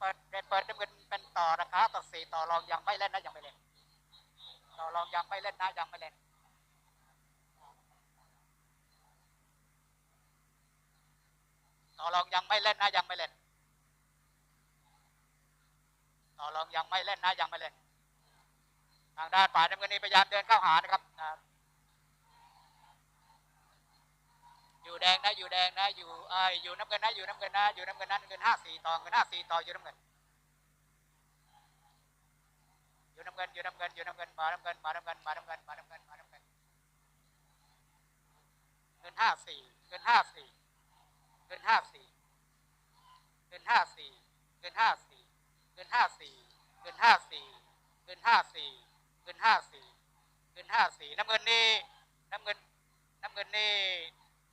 เปิดเรดเปิดน้ำเงินเป็นต่อนะคะต่อสี่ต่อรองยังไม่เล่นนะยังไม่เล่น ต่อรองยังไม่เล่นนะยังไม่เล่นต่อรองยังไม่เล่นนะยังไม่เล่นต่อรองยังไม่เล่นนะยังไม่เล่น ทางด้านฝ่ายน้ำเงินนี่พยายามเดินเข้าหานะครับ อยู่แดงนะอยู่แดงนะอยู่เอ่ออยู่น้ำเงินนะอยู่น้ำเงินนะอยู่น้ำเงินนะเงินห้าสี่ต่อเงินห้าสี่ต่ออยู่น้ำเงินอยู่น้ำเงินอยู่น้ำเงินอยู่น้ำเงินมาน้ำเงินมาน้ำเงินมาน้ำเงินมาน้ำเงินมาน้ำเงินเงินห้าสี่เงินห้าสี่เงินห้าสี่เงินห้าสี่เงินห้าสี่เงินห้าสี่เงินห้าสี่เงินห้าสี่เงินห้าสี่เงินห้าสี่น้ำเงินนี่น้ำเงินน้ำเงินนี่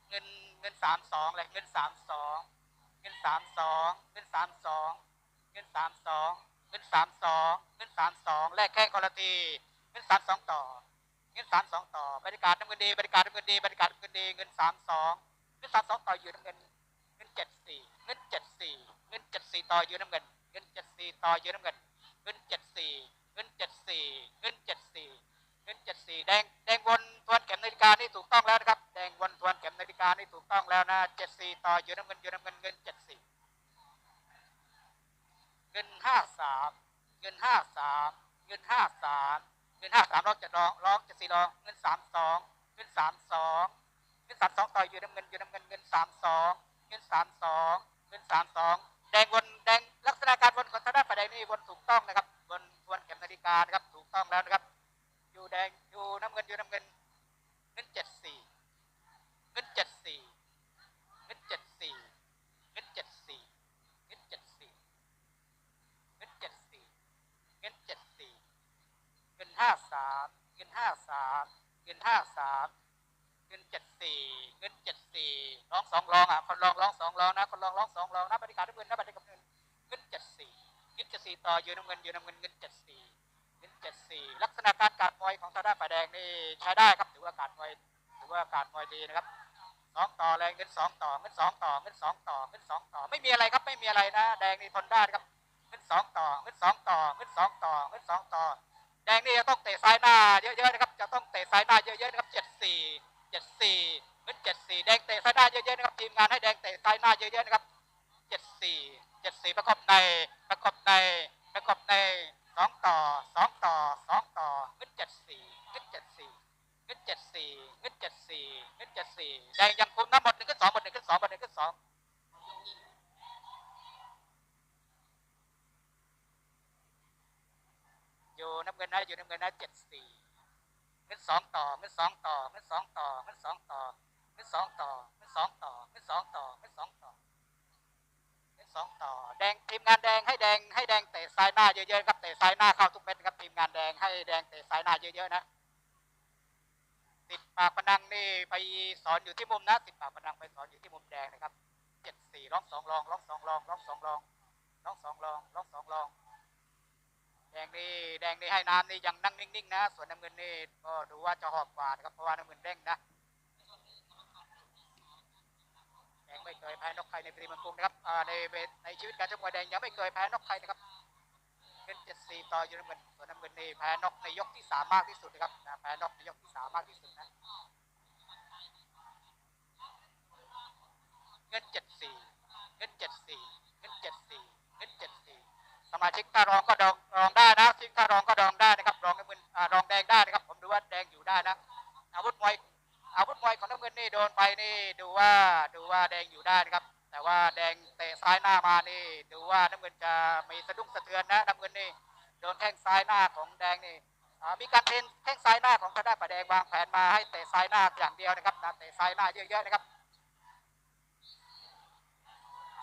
เงินเงินสามสองเลยเงินสามสองเงินสามสองเงินสามสองเงินสามสองเงินสามสองเงินสามสองแลกแข้งคนละทีเงินสามสองต่อ เงินสามสองต่อบรรยากาศน้ำเงินดีบรรยากาศน้ำเงินดีบรรยากาศน้ำเงินดีเงินสามสองเงินสามสองต่ออยู่น้ำเงินเงินเจ็ดสี่เงินเจ็ดสี่เงินเจ็ดสี่ต่ออยู่น้ำเงินเงินเจ็ดสี่ต่ออยู่น้ำเงินเงินเจ็ดสี่เงินเจ็ดสี่เงินเจ็ดสี่ เงินเจ็ดสี่แดงแดงวนทวนเข็มนาฬิกานี่ถูกต้องแล้วนะครับ แดงวนทวนเข็มนาฬิกานี่ถูกต้องแล้วนะเจ็ดสี่ต่ออยู่น้ำเงินอยู่น้ำเงินเงินเจ็ดสี่เงินห้าสามเงินห้าสามเงินห้าสามเงินห้าสามร้องจะร้องร้องเจ็ดสี่ร้องเงินสามสองเงินสามสองเงินสามสองต่ออยู่น้ำเงินอยู่น้ำเงินเงินสามสองเงินสามสองเงินสามสองแดงวนแดงลักษณะการวนของทางด้านฝ่ายแดงนี่วนถูกต้องนะครับวนทวนเข็มนาฬิกานะครับถูกต้องแล้วนะครับ แดงอยู่น้ำเงินอยู่น้ำเงินเงินเจ็ดสี่เงินเจ็ดสี่เงินเจ็ดสี่เงินเจ็ดสี่เงินเจ็ดสี่เงินเจ็ดสี่เงินเจ็ดสี่เงินห้าสามเงินห้าสามเงินห้าสามเงินเจ็ดสี่เงินเจ็ดสี่ร้องสองร้องอะคนร้องร้องสองร้องนะคนร้องร้องสองร้องนะบริการน้ำเงินนะบริการน้ำเงินเงินเจ็ดสี่เงินเจ็ดสี่ต่ออยู่น้ำเงินอยู่น้ำเงินเงินเจ็ดสี่ เงินเจ็ดสี่ลักษณะการการมวยของทางด้านฝ่ายแดงนี่ใช้ได้ครับถือว่าการมวยถือว่าการมวยดีนะครับสองต่อแรงเงินสองต่อเงินสองต่อเงินสองต่อเงินสองต่อไม่มีอะไรครับไม่มีอะไรนะ แดงนี่ทนได้ครับเงินสองต่อเงินสองต่อเงินสองต่อเงินสองต่อ แดงนี่จะต้องเตะซ้ายหน้าเยอะๆนะครับจะต้องเตะซ้ายหน้าเยอะๆนะครับเจ็ดสี่เจ็ดสี่เงินเจ็ดสี่แดงเตะซ้ายหน้าเยอะๆนะครับทีมงานให้แดงเตะซ้ายหน้าเยอะๆนะครับเจ็ดสี่เจ็ดสี่ประกอบในประกอบในประกอบใน สองต่อสองต่อสองต่อเงินเจ็ดสี่เงินเจ็ดสี่เงินเจ็ดสี่เงินเจ็ดสี่เงินเจ็ดสี่แดงยังคุมทั้งหมดหนึ่งขึ้นสองหมดหนึ่งขึ้นสองหมดหนึ่งขึ้นสองอยู่น้ำเงินนะอยู่น้ำเงินนะเจ็ดสี่เงินสองต่อเงินสองต่อเงินสองต่อเงินสองต่อเงินสองต่อเงินสองต่อเงินสองต่อเงินสองต่อ สองต่อ แดงทีมงานแดงให้แดงให้แดงเตะซ้ายหน้าเยอะๆครับเตะซ้ายหน้าเข้าทุกเม็ดครับทีมงานแดงให้แดงเตะซ้ายหน้าเยอะๆนะติดปากพนังนี่ไปสอนอยู่ที่มุมนะติดปากพนังไปสอนอยู่ที่มุมแดงนะครับเจ็ดสี่ร้องสองรองร้องสองรองร้องสองรองร้องสองรองร้องสองรอง แดงนี่แดงนี่ให้น้ำนี่ยังนั่งนิ่งๆนะ ส่วนน้ำเงินนี่ก็ดูว่าจะหอบกว่านะครับเพราะว่าน้ำเงินเด้งนะแดงไม่เคยแพ้นกใครในตรีมันกรุงนะครับ ในในชีวิตการชกมวยแดงยังไม่เคยแพ้นกใครนะครับเป็นเจ็ดสี่ต่อยูน้ำเงินส่วนน้ำเงินนี่แพ้นกในยกที่สามมากที่สุดนะครับแพ้นกในยกที่สามมากที่สุดนะเงินเจ็ดสี่เงินเจ็ดสี่เงินเจ็ดสี่เงินเจ็ดสี่สมาชิกถ้ารองก็ดองรองได้นะชิกถ้ารองก็ดองได้นะครับรองน้ำเงินอ่ารองแดงได้นะครับ ผมดูว่าแดงอยู่ได้นะอาวุธมวยอาวุธมวยของน้ำเงินนี่โดนไปนี่ดูว่าดูว่าแดงอยู่ได้นะครับ แต่ว่าแดงเตะซ้ายหน้ามานี่ดูว่าน้ำเงินจะมีสะดุ้งสะเทือนนะน้ำเงินนี่โดนแข้งซ้ายหน้าของแดงนี่มีการเทนแข้งซ้ายหน้าของทางด้านฝ่ายแดงวางแผนมาให้เตะซ้ายหน้าอย่างเดียวนะครับนะเตะซ้ายหน้าเยอะๆนะครับ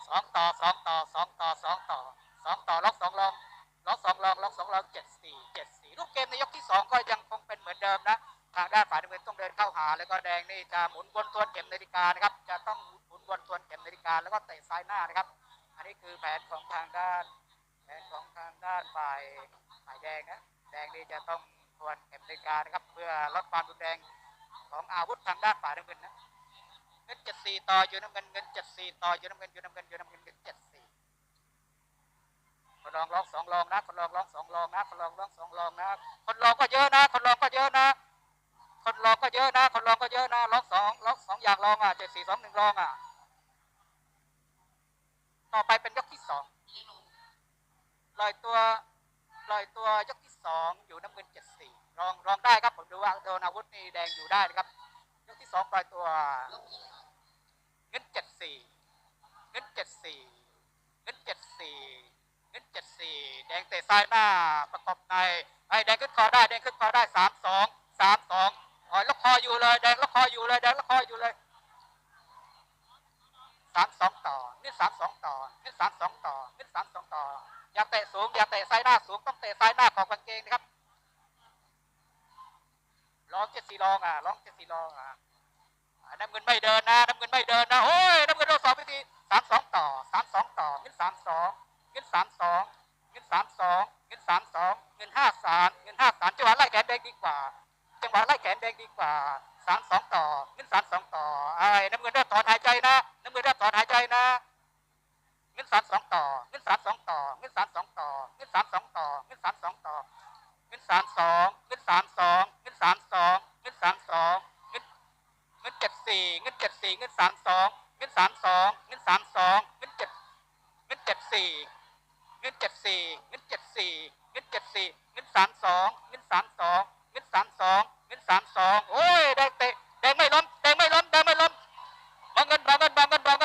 สองต่อสองต่อสองต่อสองต่อสองต่อล็อกสองลองล็อกสองลองล็อกสองลองเจ็ดสี่เจ็ดสี่รูปเกมในยกที่สองก็ยังคงเป็นเหมือนเดิมนะทางด้านฝ่ายน้ำเงินต้องเดินเข้าหาแล้วก็แดงนี่จะหมุนวนทวนเข็มนาฬิกานะครับ ล้วก็เตะซ้ายหน้านะครับ อันนี้คือแผนของทางด้าน แผนของทางด้านฝ่ายฝ่ายแดงนะแดงนี่จะต้องทวนเข็มนาฬิกานะครับ เพื่อลดความรุนแรงของอาวุธทางด้านฝ่ายน้ำเงินนะเงินเจ็ดสี่ต่ออยู่น้ำเงินเงินเจ็ดสี่ต่ออยู่น้ำเงินอยู่น้ำเงินอยู่น้ำเงินเงินเจ็ดสี่คนลองร้องสองลองนะคนลองร้องสองลองนะคนลองร้องสองลองนะคนลองก็เยอะนะ คนลองก็เยอะนะ คนลองก็เยอะนะ คนลองก็เยอะนะร้องสองร้องสองอย่างลองอะเจ็ดสี่สองหนึ่งลองอะ ต่อไปเป็นยกที่สองลอยตัวลอยตัวยกที่สองอยู่น้ำเงินเจ็ดสี่ลองลองได้ครับผมดูว่าโดนอาวุธนี่แดงอยู่ได้นะครับ ยกที่สองลอยตัวเงินเจ็ดสี่เงินเจ็ดสี่เงินเจ็ดสี่เงินเจ็ดสี่แดงเตะซ้ายหน้าประกบในไอ้แดงขึ้นคอได้แดงขึ้นคอได้สามสองสามสองอ๋อล็อกคออยู่เลยแดงล็อกคออยู่เลยแดงล็อกคออยู่เลย สามสองต่อนี่สามสองต่อนี่สามสองต่อนี่สามสองต่อ อย่าเตะสูง อย่าเตะซ้ายหน้าสูง ต้องเตะซ้ายหน้าของกางเกงนะครับร้องเจ็ดสี่ลองอะร้องเจ็ดสี่ลองอะน้ำเงินไม่เดินนะน้ำเงินไม่เดินนะโอ้ยน้ำเงินเราสองพิธีสามสองต่อสามสองต่อเงินสามสองเงินสามสองเงินสามสองเงินสามสองเงินห้าสามเงินห้าสามจังหวะไล่แขนแดงดีกว่า จังหวะไล่แขนแดงดีกว่า สามสองต่อเงินสามสองต่อไอ้น้ำเงินเริ่มถอนหายใจนะน้ำเงินเริ่มถอนหายใจนะเงินสามสองต่อเงินสามสองต่อเงินสามสองต่อเงินสามสองต่อเงินสามสองต่อเงินสามสองเงินสามสองเงินสามสองเงินสามสองเงินเงินเจ็ดสี่เงินเจ็ดสี่เงินสามสองเงินสามสองเงินสามสองเงินเจ็ดเงินเจ็ดสี่เงินเจ็ดสี่เงินเจ็ดสี่เงินเจ็ดสี่เงินสามสองเงินสามสองเงินสามสอง เงินสามสองโอ้ยแดงเตะแดงไม่ล้มแดงไม่ล้มแดงไม่ล้มมาเงินมาเงินมาเงินบางเงิน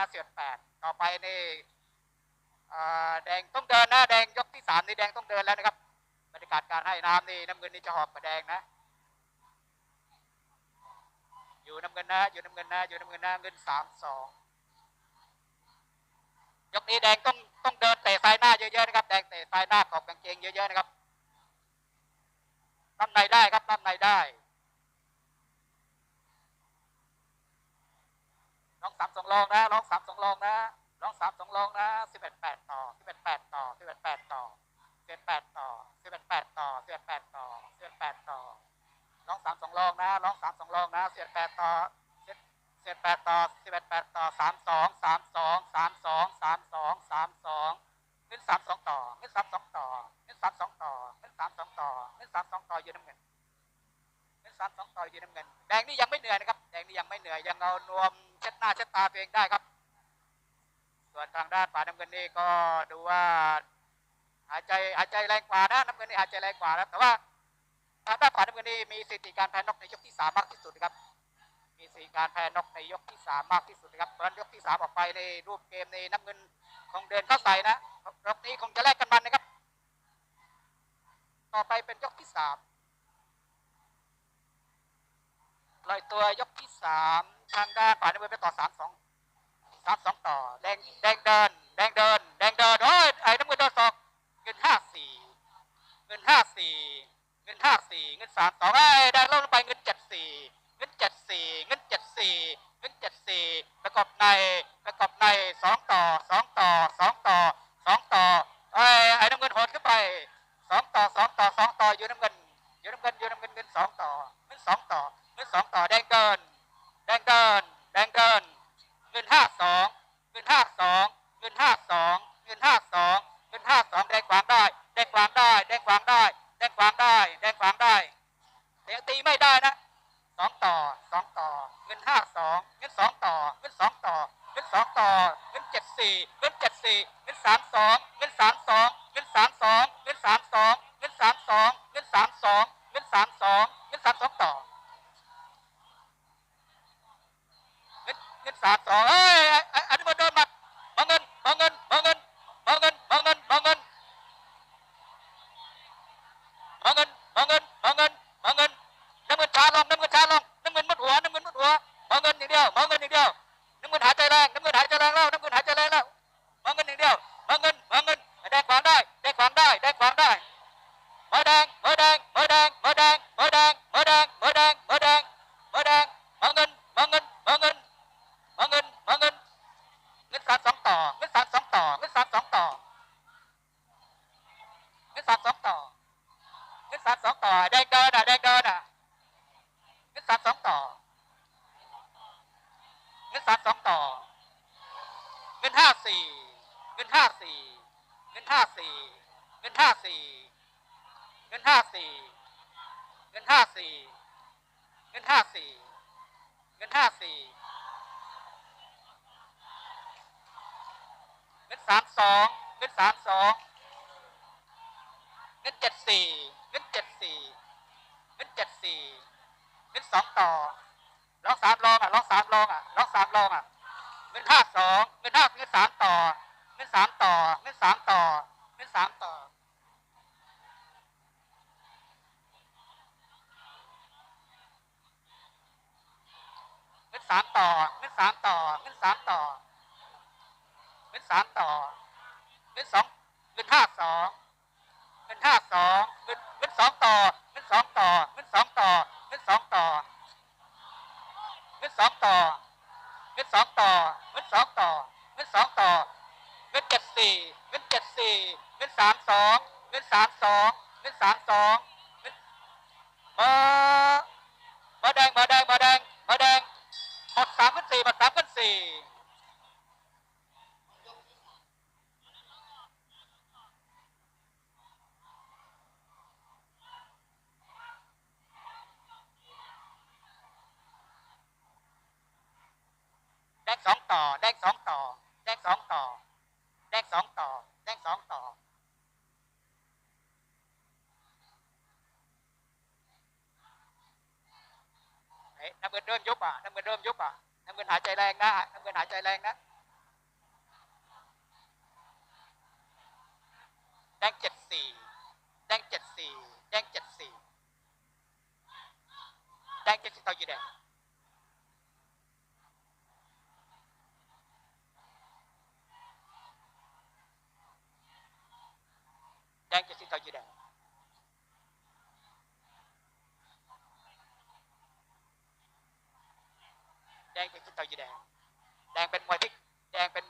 นะเงินนะสิบเอ็ดแปดต่อไปนี่แดงต้องเดินนะแดงยกที่สามนี่แดงต้องเดินแล้วนะครับบรรยากาศการให้น้ำนี่น้ำเงินนี่จะหอบกับแดงนะ อยู่น้ำเงินนะอยู่น้ำเงินนะอยู่น้ำเงินนะเงินสามสองยกนี้แดงต้องต้องเดินเตะซ้ายหน้าเยอะๆนะครับแดงเตะซ้ายหน้าขอบกางเกงเยอะๆนะครับตั้ในได้ครับตั้ในได้ ลองสามสองลองนะลองสามสองลองนะลองสามสองลองนะสิบเอ็ดแปดต่อสิบเอ็ดแปดต่อสิบเอ็ดแปดต่อสิบเอ็ดแปดต่อสิบเอ็ดแปดต่อสิบเอ็ดแปดต่อสิบเอ็ดแปดต่อลองสามสองลองนะลองสามสองลองนะสิบเอ็ดแปดต่อสิบเอ็ดแปดต่อสิบเอ็ดแปดต่อสามสองสามสองสามสองสามสองสามสองขึ้นสามสองต่อขึ้นสามสองต่อขึ้นสามสองต่อขึ้นสามสองต่อขึ้นสามสองต่อยืนน้ำเงินขึ้นสามสองต่อยืนน้ำเงินแดงนี่ยังไม่เหนื่อยนะครับแดงนี่ยังไม่เหนื่อยยังเอานวมาตาตัวเองได้ครับ ส่วนทางด้านฝ่ายน้ำเงินนี่ก็ดูว่าหายใจหายใจแรงกว่านะน้ำเงินนี่หายใจแรงกว่านะแต่ว่าทางด้านฝ่ายน้ำเงินนี่มีสถิติการแพ้นกในยกที่สามมากที่สุดนะครับ มีสถิติการแพ้นกในยกที่สามมากที่สุดนะครับเพราะฉะนั้นยกที่สามออกไปในรูปเกมในน้ำเงินคงเดินเข้าใส่นะยกนี้คงจะแลกกันมันนะครับ ต่อไปเป็นยกที่สามลอยตัวยกที่สาม ทางด้านฝ่ายน้ำเงินไปต่อสามสองสามสองต่อแดงแดงเดินแดงเดินแดงเดินโอ้ยไอ้น้ำเงินโดนสองเงินห้าสี่เงินห้าสี่เงินห้าสี่เงินสามสองไอ้ เงินเจ็ดสี่เงินเจ็ดสี่เงินสามสองเงินสามสองเงินสามสองเงินสามสองเงินสามสองเงินสามสอง สามสองต่อเงินสามสองต่อเงินสามสองต่อเงินสามสองต่อเงินสามสองต่อแดงเดินอะแดงเดินอะเงินสามสองต่อเงินสามสองต่อเงินห้าสี่เงินห้าสี่เงินห้าสี่เงินห้าสี่เงินห้าสี่เงินห้าสี่เงินห้าสี่เงินห้าสี่ เงิน สามสองเงินสามสองเงินเจ็ดสี่เงินเจ็ดสี่เงินเจ็ดสี่เงินสองต่อร้องสามรองอะร้องสามรองอะร้องสามรองอะเงินห้าสองเงินห้าเงินสามต่อเงินสามต่อเงินสามต่อเงินสามต่อเงินสามต่อเงินสามต่อเงินสามต่อ เงินสามต่อเงินสองเงินห้าสองเงินห้าสองเงินเงินสองต่อเงินสองต่อเงินสองต่อเงินสองต่อเงินสองต่อเงินสองต่อเงินสองต่อเงินสองต่อเงินเจ็ดสี่เงินเจ็ดสี่เงินสามสองเงินสามสองเงินสามสองเงินมามาแดงมาแดงมาแดงมาแดงหมดสามขึ้นสี่หมดสามขึ้นสี่ ได้สองต่อได้สองต่อ ได้สองต่อ ได้สองต่อ ได้สองต่อ đấy, năm bên rơm giúp à năm bên rơm giúp à năm bên hải chạy lan đó năm bên hải chạy lan đó. Đang chật xì, đang chật xì, đang chật xì. Đang chật xì, tao gì đây ดสี่แดงเจ็สี่ต่อยี่แดงแดงเจ็สีต่อยี่แดงแดงเป็นต่อยีแดง แดงเป็นมวยที่แดงเป็น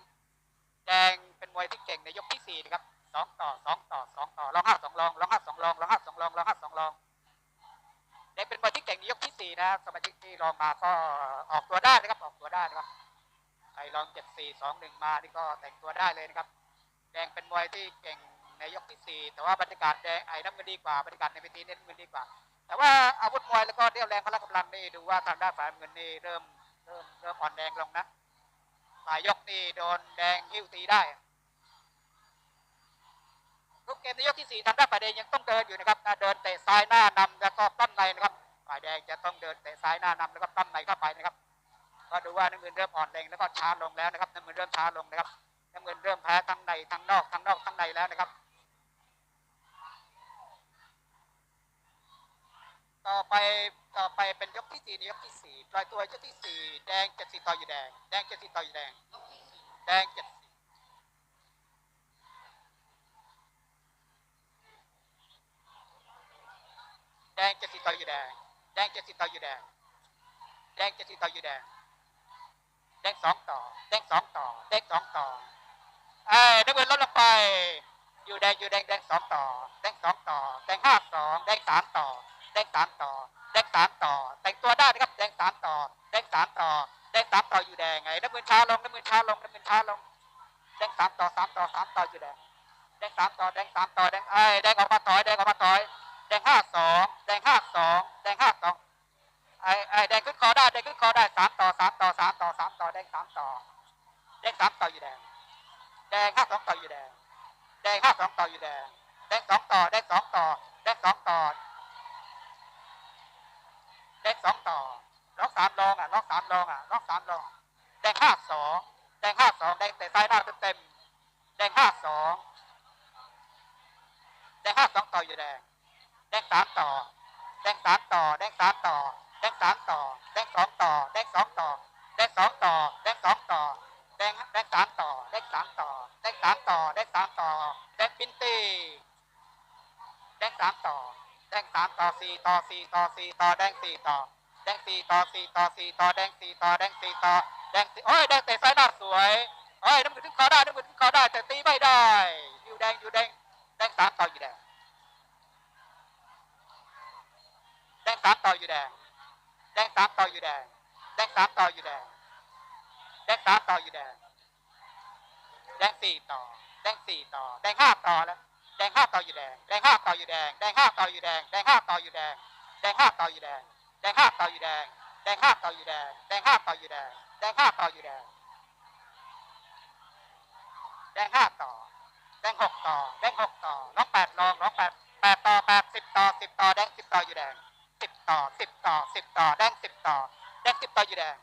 แดงเป็นมวยที่เก่งในยกที่สี่นะครับสองต่อสองต่อสองต่อรองห้าสองรองรองห้าสองรองรองห้าสองรองรองห้าสองรองแดงเป็นมวยที่เก่งในยกที่สี่นะสมาชิกที่รองมาก็ออกตัวได้นะครับออกตัวได้นะครับใครลองเจ็ดสี่สองหนึ่งมานี่ก็แต่งตัวได้เลยนะครับ แดงเป็นมวยที่เก่ง ในยกที่สี่แต่ว่าบรรยากาศแดงไอ้น้ำเงินดีกว่าบรรยากาศในเวทีนี่น้ำเงินดีกว่า แต่ว่าอาวุธมวยแล้วก็เรี่ยวแรงพละกำลังนี่ดูว่าทางด้านฝ่ายเงินนี่เริ่มเริ่มเริ่มอ่อนแรงลงนะไฟปลายยกนี่โดนแดงหิ้วตีได้ทุกเกมในยกที่สี่ทางด้านฝ่ายแดงยังต้องเดินอยู่นะครับเดินเตะซ้ายหน้านำแล้วก็ปั้มในนะครับฝ่ายแดงจะต้องเดินเตะซ้ายหน้านำแล้วก็ปั้มในเข้าไปนะครับ ก็ดูว่าน้ำเงินเริ่มอ่อนแรงแล้วก็ช้าลงแล้วนะครับน้ำเงินเริ่มช้าลงนะครับน้ำเงินเริ่มแพ้ทั้งในทั้งนอกทั้งนอกทั้งในแล้วนะครับ ต่อไปต่อไปเป็นยกที่สี่ยกที่สี่ปล่อยตัวยกที่สี่แดงเจ็ดสี่ต่ออยู่แดง แดงเจ็ดสี่ต่ออยู่แดง แดงเจ็ดสี่แดงเจ็ดสี่ต่ออยู่แดง แดงเจ็ดสี่ต่ออยู่แดง แดงเจ็ดสี่ต่ออยู่แดง แดงสองต่อ แดงสองต่อ แดงสองต่อไอ้น้ำเงินลดลงไป อยู่แดงอยู่แดงแดงสองต่อ แดงสองต่อ แดงห้าสองแดงสามต่อ งสามต่อ แดงสามต่อ แต่งตัวได้นะครับ แดงสามต่อ แดงสามต่อ แดงสามต่ออยู่แดงไงน้ำเงินช้าลงน้ำเงินช้าลงน้ำเงินช้าลง แดงสามต่อสามต่อสามต่ออยู่แดง แดงสามต่อ แดงสามต่อ แดงไอ้แดงออกมาต่อย แดงออกมาต่อย แดงห้าสอง แดงห้าสอง แดงห้าสองไอ้ไอ้แดงขึ้นคอได้ แดงขึ้นคอได้สามต่อสามต่อสามต่อสามต่อ แดงสามต่อ แดงสามต่ออยู่แดง แดงห้าสองต่ออยู่แดง แดงห้าสองต่ออยู่แดง แดงสองต่อ แดงสองต่อ แดงสองต่อ แดงสองต่อล็อกสามรองอะล็อกสามรองอะล็อกสามรองแดงห้าสองแดงห้าสองแดงเตะซ้ายหน้าเต็มๆแดงห้าสองแดงห้าสองต่ออยู่แดงแดงสามต่อแดงสามต่อแดงสามต่อแดงสามต่อแดงสองต่อแดงสองต่อแดงสองต่อแดงสองต่อแดงแดงสามต่อแดงสามต่อแดงสามต่อแดงสามต่อแดงปินตีแดงสามต่อ แดงสามต่อสี่ต่อสี่ต่อสี่ต่อแดงสี่ต่อ แดงสี่ต่อสี่ต่อสี่ต่อแดงสี่ต่อแดงสี่ต่อแดงสี่โอ้ยแดงเตะซ้ายหน้าสวยโอ้ยน้ำมือถึงคอได้น้ำมือถึงคอได้แต่ตีไม่ได้อยู่แดงอยู่แดงแดงสามต่ออยู่แดงแดงสามต่ออยู่แดงแดงสามต่ออยู่แดงแดงสามต่ออยู่แดงแดงสามต่ออยู่แดงแดงสี่ต่อแดงสี่ต่อแดงห้าต่อแล้ว แดงห้าต่ออยู่แดงแดงห้าต่ออยู่แดงแดงห้าต่ออยู่แดงแดงห้าต่ออยู่แดงแดงห้าต่ออยู่แดงแดงห้าต่ออยู่แดงแดงห้าต่ออยู่แดงแดงห้าต่ออยู่แดงแดงห้าต่ออยู่แดงแดงห้าต่อแดงหกต่อแดงหกต่อน้องแปดลองน้องแปดแปดต่อแปดสิบต่อสิบต่อแดงสิบต่ออยู่แดงสิบต่อสิบต่อสิบต่อแดงสิบต่อแดงสิบต่ออยู่แดง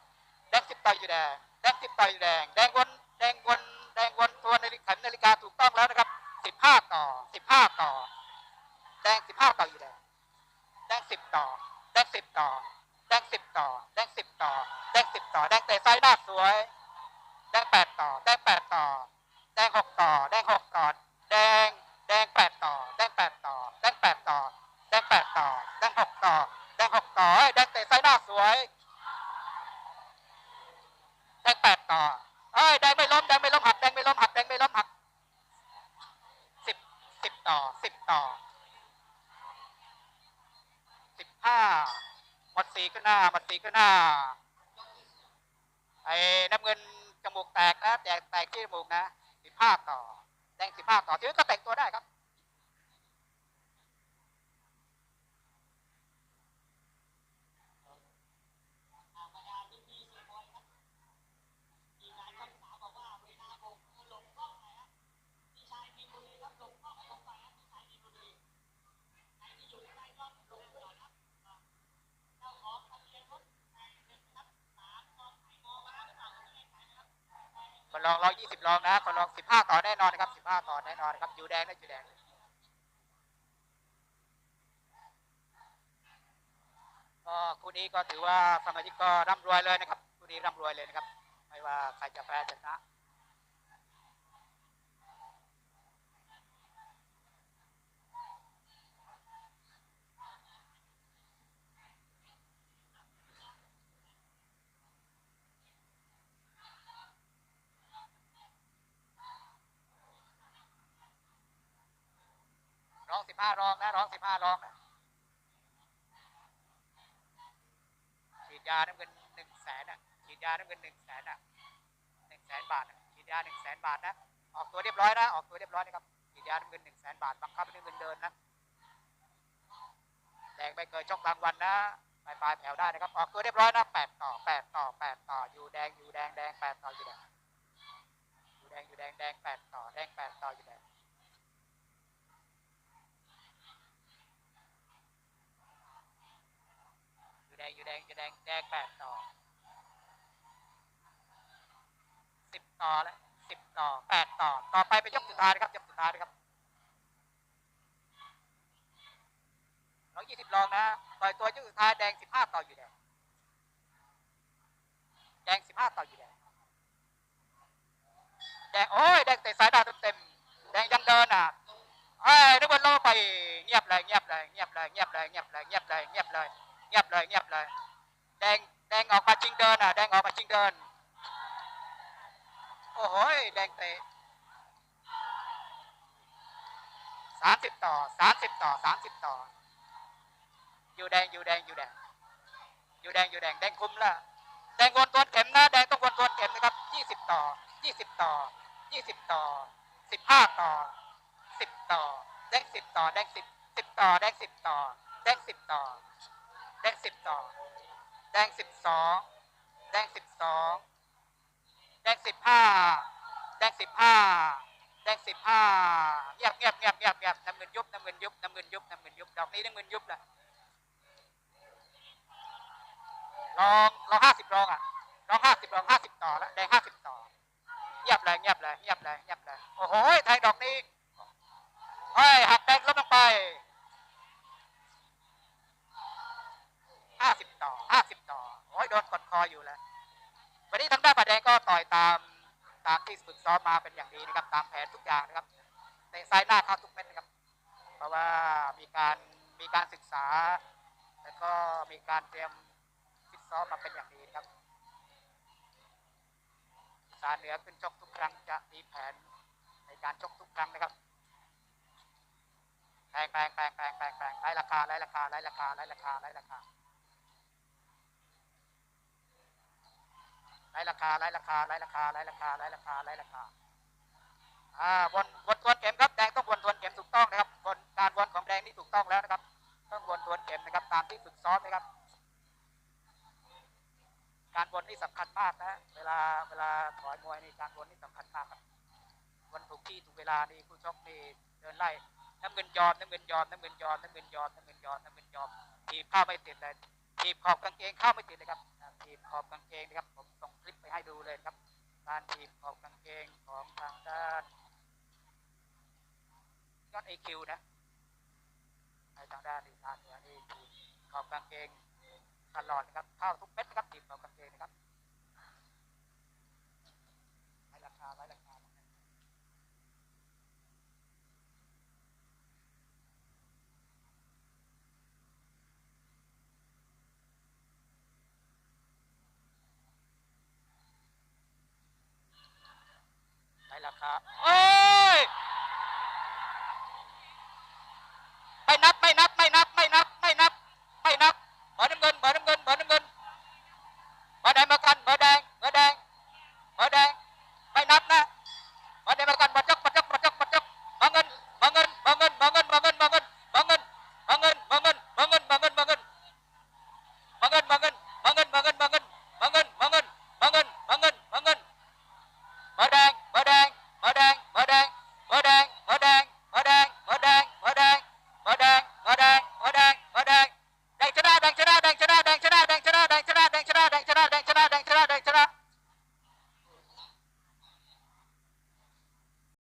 แดงสิบต่ออยู่แดงแดงสิบต่ออยู่แดงแดงวนแดงวนแดงวนตัวนาฬิกานาฬิกาถูกต้องแล้วนะครับ สิบห้าต่อสิบห้าต่อ แดงสิบห้าต่ออยู่แดงแดงสิบต่อ แดงสิบต่อ แดงสิบต่อ แดงสิบต่อ แดงสิบต่อ แดงเตะซ้ายหน้าสวย แดงแปดต่อ แดงแปดต่อ แดงหกต่อ แดงหกต่อแดาหมดสีขึ้นหน้า ไอ้น้ำเงินจมูกแตกนะแตกแตกที่จมูกนะสิบห้าต่อ แดงสิบห้าต่อถือก็แต่งตัวได้ครับ คน ลองร้องนะคนลองสิบห้าต่อแน่นอนนะครับสิบห้าต่อแน่นอนนะครับอยู่แดงได้อยู่แดงก็คู่นี้ก็ถือว่าสมาชิกก็ร่ำรวยเลยนะครับคู่นี้ร่ำรวยเลยนะครับ ไม่ว่าใครจะแพ้ชนะ สิบห้ารองนะร้องสิบห้ารองนะฉีดยาน้ำเงินหนึ่งแสนอะฉีดยาน้ำเงินหนึ่งแสนอะหนึ่งแสนบาทอะฉีดยาหนึ่งแสนบาทนะออกตัวเรียบร้อยนะออกตัวเรียบร้อยนะครับฉีดยาน้ำเงินหนึ่งแสนบาทบังคับให้น้ำเงินเดินนะแดงไม่เคยชกกลางวันนะปลายปลายแผวได้นะครับ ออกตัวเรียบร้อยนะแปดต่อแปดต่อแปดต่ออยู่แดงอยู่แดงแดงแปดต่ออยู่แดงยูแดงอยู่แดงแดงแปดต่อแดงแปดต่ออยู่แดงอยู่ แดงอยู่แดงอยู่แดงแดงแปดต่อสิบต่อแล้วสิบต่อแปดต่อ ต่อไปเป็นยกสุดท้ายนะครับยกสุดท้ายนะครับร้อยยี่สิบลองนะปล่อยตัวยกสุดท้ายแดงสิบห้าต่ออยู่แดงแดงสิบห้าต่ออยู่แดงแดงโอ้ยแดงเตะสายดาวเต็มแดงยังเดินอะไอ้ยนึกว่าล่อไปเงียบเลยเงียบเลยเงียบเลยเงียบเลยเงียบเลยเงียบเลยเงียบเลย เงียบเลยเงียบเลย แดงแดงออกมาจริงเดินอะแดงออกมาจริงเดิน โอ้โหแดงเตะสามสิบต่อสามสิบต่อสามสิบต่อ อยู่แดงอยู่แดงอยู่แดงอยู่แดงอยู่แดงแดงคุมละแดงวนตัวเข็มนะแดงต้องวนตัวเข็มนะครับยี่สิบต่อยี่สิบต่อยี่สิบต่อสิบห้าต่อสิบต่อแดงสิบต่อแดงสิบสิบต่อแดงสิบต่อแดงสิบต่อ แดงสิบต่อแดงสิบสองแดงสิบสองแดงสิบห้าแดงสิบห้าแดงสิบห้าเงียบเงียบเงียบเงียบเงียบน้ำเงินยุบน้ำเงินยุบน้ำเงินยุบน้ำเงินยุบดอกนี้น้ำเงินยุบแหละลองลองห้าสิบลองอะลองห้าสิบลองห้าสิบต่อแล้วแดงห้าสิบต่อเงียบเลยเงียบเลยเงียบเลยเงียบเลยโอ้โหแทงดอกนี้เฮ้ยหักแดงลดลงไป ห้าสิบต่อห้าสิบต่อโอ้ยโดนกดคออยู่แล้ววันนี้ทางด้านบาแดงก็ต่อยตามตามที่ฝึกซ้อมมาเป็นอย่างดีนะครับ ตามแผนทุกอย่างนะครับเตะซ้ายหน้าเข้าทุกเม็ดนะครับ เพราะว่ามีการมีการศึกษา แล้วก็มีการเตรียมฟิตซ้อมมาเป็นอย่างดีนะครับสารเหนือขึ้นชกทุกครั้งจะมีแผนในการชกทุกครั้งนะครับแพงแพงแพงแพงแพงแพงไล่ราคาไล่ราคาไล่ราคาไล่ราคาไล่ราคา ลราคาไล่ราคาไล่ราคาไล่ราคาไล่ราคาไล่ราคาอ่าวนวนทวนเข็มครับแดงต้องวนทวนเข็มถูกต้องนะครับวนการวนของแดงนี่ถูกต้องแล้วนะครับ ต้องวนทวนเข็มนะครับตามที่ฝึกซ้อมนะครับ การวนนี่สำคัญมากนะเวลาเวลาถอยมวยนี่การวนนี่สำคัญมากครับวนถูกที่ถูกเวลานี่คู่ชกนี่เดินไล่น้ำเงินยอมน้ำเงินยอมน้ำเงินยอมน้ำเงินยอมน้ำเงินยอมน้ำเงินยอมทีบเข้าไม่ติดเลยทีบขอบกางเกงเข้าไม่ติดเลยครับ อ่าทีบขอบกางเกงนะครับ ผมส่งคลิปไปให้ดูเลยครับ การทีบขอบกางเกงของทางด้านยอดไอคิวนะในทางด้านดีทานเหนือนี่ถีบขอบกางเกงตลอดนะครับเข้าทุกเม็ดนะครับทีมขอบกางเกงนะครับให้ราคาไว้รา 好哦